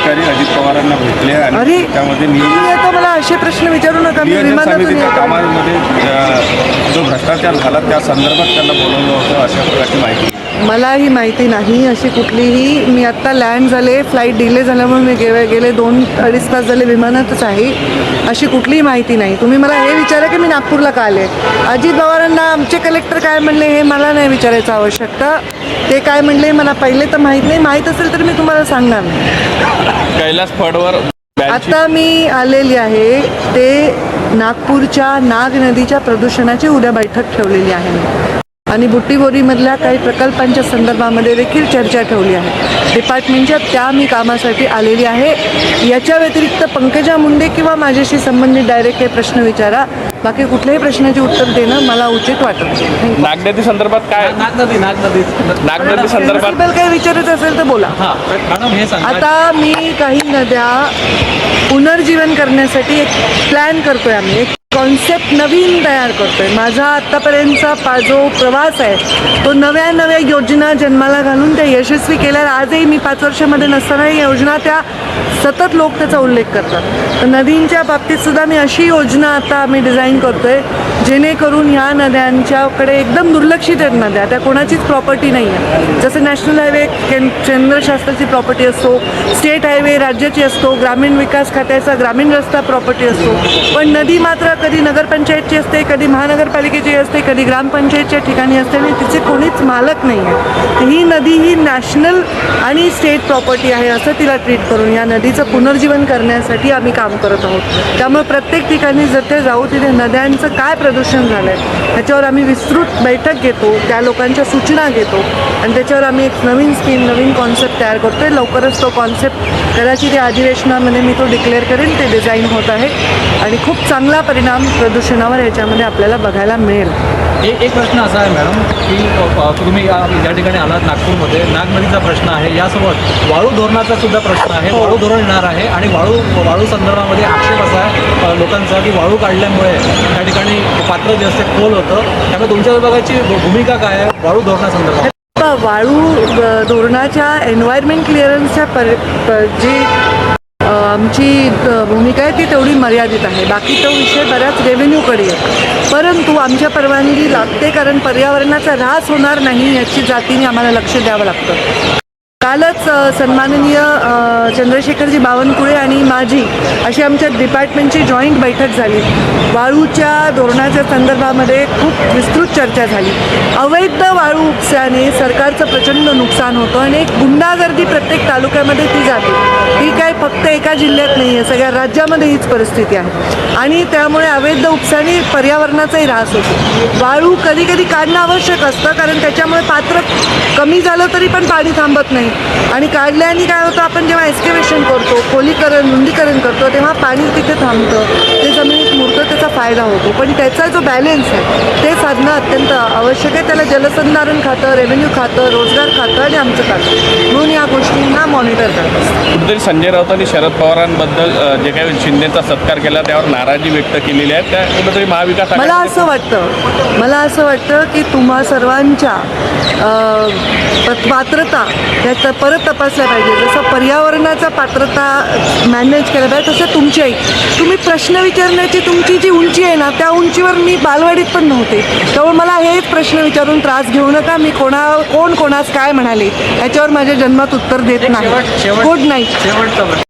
अधिकारी अजित पवारांना भेटले आणि त्यामध्ये तुम्ही नियोजन आता मला असे प्रश्न विचारू नका मी नियोजन विमानातून समितीच्या येतो. कामामध्ये अ, जो भ्रष्टाचार झाला त्या संदर्भात त्यांना बोलवलं होतं अशा प्रकारची माहिती. मला ही माहिती नाही अशी कुठलीही. मी आत्ता लँड झाले फ्लाईट डिले झाल्यामुळे मी गेले गेले दोन अडीच तास झाले विमानातच आहे. अशी कुठलीही माहिती नाही. तुम्ही मला हे विचारा की मी नागपूरला का आले? अजित पवारांना आमचे कलेक्टर काय म्हणले हे मला नाही विचारायचं आवश्यकता ते काय म्हणले मला पहिले तर माहीत नाही. माहीत असेल तर मी तुम्हाला सांगणार. नाही कैलास फडवर आता मी आलेली आहे. ते नागपूरच्या नाग नदीच्या प्रदूषणाची उद्या बैठक ठेवलेली आहे. आणि बुट्टीबोरीमधल्या काही प्रकल्पांच्या संदर्भामध्ये देखील चर्चा ठेवली आहे. डिपार्टमेंटच्या त्या मी कामासाठी आलेली आहे. याच्या व्यतिरिक्त पंकजा मुंडे किंवा माझ्याशी संबंधित डायरेक्ट हे प्रश्न विचारा. बाकी कुठल्याही प्रश्नाचे उत्तर देणं मला उचित वाटत. नागनदी संदर्भात काय? नागनदी नागनदी. नागनदी संदर्भात काही विचारायचं असेल तर बोला. हां हे आता मी काही नद्या पुनर्जीवन करण्यासाठी एक प्लॅन करतोय आम्ही. एक कॉन्सेप्ट नवीन तयार करतोय. माझा आत्तापर्यंतचा पा जो प्रवास आहे तो नव्या नव्या योजना जन्माला घालून त्या यशस्वी केल्या आजही मी पाच वर्षामध्ये नसताना या योजना त्या सतत लोक त्याचा उल्लेख करतात. तर नदींच्या बाबतीत सुद्धा मी अशी योजना आता आम्ही डिझाईन करतोय जेणेकरून ह्या नद्यांच्याकडे एकदम दुर्लक्षित आहेत नद्या. त्या कोणाचीच प्रॉपर्टी नाही आहे जसं नॅशनल हायवे कें केंद्रशासनाची प्रॉपर्टी असतो स्टेट हायवे राज्याची असतो ग्रामीण विकास खात्याचा ग्रामीण रस्ता प्रॉपर्टी असतो पण नदी मात्र कधी नगरपंचायतची असते कधी महानगरपालिकेची असते कधी ग्रामपंचायतच्या ठिकाणी असते आणि तिचे कोणीच मालक नाही आहे ही नदी ही नॅशनल आणि स्टेट प्रॉपर्टी आहे असं तिला ट्रीट करून या नदीचं पुनर्जीवन करण्यासाठी आम्ही काम करत आहोत. त्यामुळे प्रत्येक ठिकाणी जिथे जाऊ तिथे नद्यांचं काय प्रदूषण झालं आहे ह्याच्यावर आम्ही विस्तृत बैठक घेतो त्या लोकांच्या सूचना घेतो. आणि त्याच्यावर आम्ही एक नवीन स्कीम नवीन कॉन्सेप्ट तयार करतो आहे लवकरच तो कॉन्सेप्ट कदाचित या अधिवेशनामध्ये मी तो डिक्लेअर करेन. ते डिझाईन होत आहे. आणि खूप चांगला परिणाम प्रदूषणावर याच्यामध्ये आपल्याला बघायला मिळेल. एक एक प्रश्न असा आहे मॅडम की तुम्ही या या ठिकाणी आलात नागपूरमध्ये. नागनदीचा प्रश्न आहे. यासोबत वाळू धोरणाचा सुद्धा प्रश्न आहे. वाळू धोरण येणार आहे. आणि वाळू वाळू संदर्भामध्ये आक्षेप असा आहे लोकांचा की वाळू काढल्यामुळे त्या ठिकाणी पात्र जे असते खोल होतं. त्यामुळे तुमच्या विभागाची भूमिका काय आहे? वाळू धोरणासंदर्भात. वाळू धोरणाच्या एन्व्हायरमेंट क्लिअरन्सच्या पर जी आमची भूमिका आहे ती तेवढी मर्यादित आहे. बाकी तो विषय बऱ्याच रेव्हेन्यूकडे आहे परंतु आमच्या परवानगी लागते कारण पर्यावरणाचा ऱ्हास होणार नाही याची जातीने आम्हाला लक्ष द्यावं लागतं. कालच सन्माननीय चंद्रशेखरजी बावनकुळे आणि माझी अशी आमच्या डिपार्टमेंटची जॉईंट बैठक झाली. वाळूच्या धोरणाच्या संदर्भामध्ये खूप विस्तृत चर्चा झाली. अवैध वाळू उपस्याने सरकारचं प्रचंड नुकसान होतं आणि एक गुंडागर्दी प्रत्येक तालुक्यामध्ये ती जाते ती फक्त एका जिल्ह्यात नाही आहे सगळ्या राज्यामध्ये हीच परिस्थिती आहे. आणि त्यामुळे अवैध उपसाने पर्यावरणाचाही ऱ्हास होतो. वाळू कधी कधी काढणं आवश्यक असतं कारण त्याच्यामुळे पात्र कमी झालं तरी पण पाणी थांबत नाही. आणि काढल्याने काय होतं आपण जेव्हा एक्स्केवेशन करतो खोलीकरण रुंदीकरण करतो तेव्हा पाणी तिथे थांबतं ते जमिनीत मुरतं त्याचा फायदा होतो. पण त्याचा जो बॅलेन्स आहे ते साधणं अत्यंत आवश्यक आहे. त्याला जलसंधारण खातं रेव्हेन्यू खातं रोजगार खातं आणि आमचं खातं. म्हणून या गोष्टींना मॉनिटर करत असतं कुठेतरी संजय राऊतांनी शरद पवारांबद्दल जे काही शिंदेचा सत्कार केला त्यावर नाराजी व्यक्त केलेली आहे. त्या कुठेतरी महाविकास मला असं वाटतं मला असं वाटतं की तुम्हा सर्वांच्या पात्रता या त- परत तपासल्या पाहिजे. जसं पर्यावरणाचा पात्रता मॅनेज केलं पाहिजे तसं तुमच्याही तुम्ही प्रश्न विचारण्याची तुमची जी उंची आहे ना त्या उंचीवर मी बालवाडीत पण नव्हते. त्यामुळे मला हेच प्रश्न विचारून त्रास घेऊ नका. मी कोणा कोण कोणास काय म्हणाले याच्यावर माझ्या जन्मात उत्तर देत नाही गुड नाईट